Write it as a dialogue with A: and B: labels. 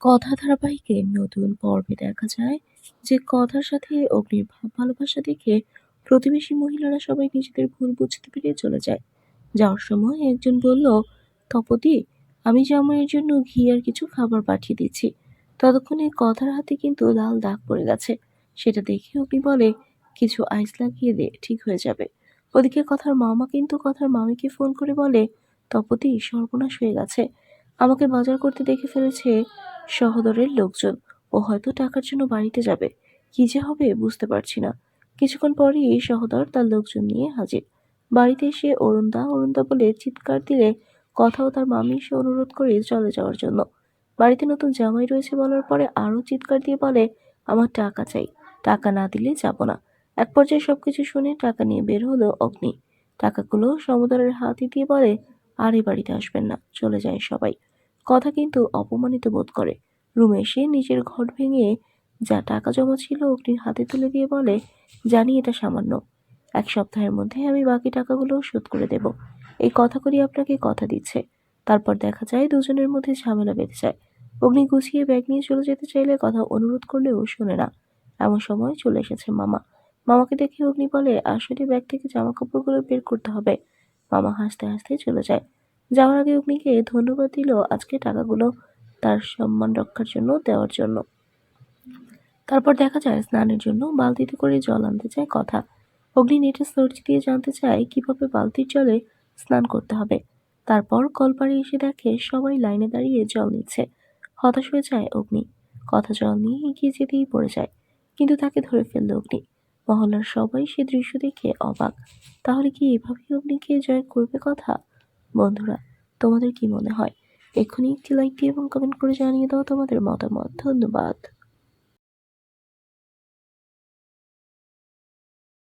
A: কথা ধারাবাহিকের নতুন পর্বে দেখা যায়, যে কথার সাথে অগ্নির ভাব ভালোবাসা দেখে প্রতিবেশী মহিলারা সবাই নিজেদের ভুল বুঝতে পেরে চলে যায়। যাওয়ার সময় একজন বলল তপতি আমি জামাইয়ের জন্য ঘি আর কিছু খাবার পাঠিয়ে দিচ্ছি, ততক্ষণে কথার হাতে কিন্তু লাল দাগ পড়ে গেছে। সেটা দেখে অগ্নি বলে, কিছু আইস লাগিয়ে দে, ঠিক হয়ে যাবে। ওদিকে কথার মামা কিন্তু কথার মামিকে ফোন করে বলে তপতি সর্বনাশ হয়ে গেছে। আমাকে বাজার করতে দেখে ফেলেছে সহদরের লোকজন। ও হয়তো টাকার জন্য বাড়িতে যাবে। কি যে হবে বুঝতে পারছি না। কিছুক্ষণ পরই সহদর তার লোকজন নিয়ে হাজির। বাড়িতে এসে অরুণদা অরুণদা বলে চিৎকার দিলে কথাও তার মামি এসে অনুরোধ করে চলে যাওয়ার জন্য। বাড়িতে নতুন জামাই রয়েছে বলার পরে আরও চিৎকার দিয়ে বলে, আমার টাকা চাই। টাকা না দিলে যাব না। এক পর্যায়ে সব কিছু শুনে টাকা নিয়ে বের হলো অগ্নি। টাকাগুলো সমুদ্রের হাতে দিয়ে বলে, আর এই বাড়িতে আসবেন না। চলে যায় সবাই। কথা কিন্তু অপমানিত বোধ করে। রুমে এসে নিজের ঘর ভেঙে যা টাকা জমা ছিল অগ্নির হাতে তুলে দিয়ে বলে, জানি এটা সামান্য। এক সপ্তাহের মধ্যে আমি বাকি টাকাগুলো শোধ করে দেব। এই কথাগুলি আপনাকে কথা দিচ্ছে। তারপর দেখা যায় দুজনের মধ্যে ঝামেলা বেঁধে যায়। অগ্নি গুছিয়ে ব্যাগ নিয়ে চলে যেতে চাইলে কথা অনুরোধ করলেও শোনে না। এমন সময় চলে এসেছে মামা। মামাকে দেখে অগ্নি বলে, আসলে ব্যাগ থেকে জামা কাপড়গুলো বের করতে হবে। মামা হাসতে হাসতে চলে যায়। যাওয়ার আগে অগ্নিকে ধন্যবাদ দিল। আজকে টাকাগুলো তার সম্মান রক্ষার জন্য দেওয়ার জন্য। তারপর দেখা যায়, স্নানের জন্য বালতিতে করে জল আনতে চায় কথা। অগ্নি নেটে সার্চ দিয়ে জানতে চায় কীভাবে বালতির জলে স্নান করতে হবে। তারপর কলপাড়ে এসে দেখে সবাই লাইনে দাঁড়িয়ে জল নিচ্ছে। হতাশ হয়ে যায় অগ্নি। কথা জল নিয়ে এগিয়ে যেতেই পড়ে যায়। কিন্তু তাকে ধরে ফেলল অগ্নি। মহল্লার সবাই সে দৃশ্য দেখে অবাক। তাহলে কি এভাবেই অগ্নিকে জয় করবে কথা? বন্ধুরা, তোমাদের কি মনে হয়? এক্ষুনি একটি লাইক দিয়ে এবং কমেন্ট করে জানিয়ে দাও তোমাদের মতামত। ধন্যবাদ।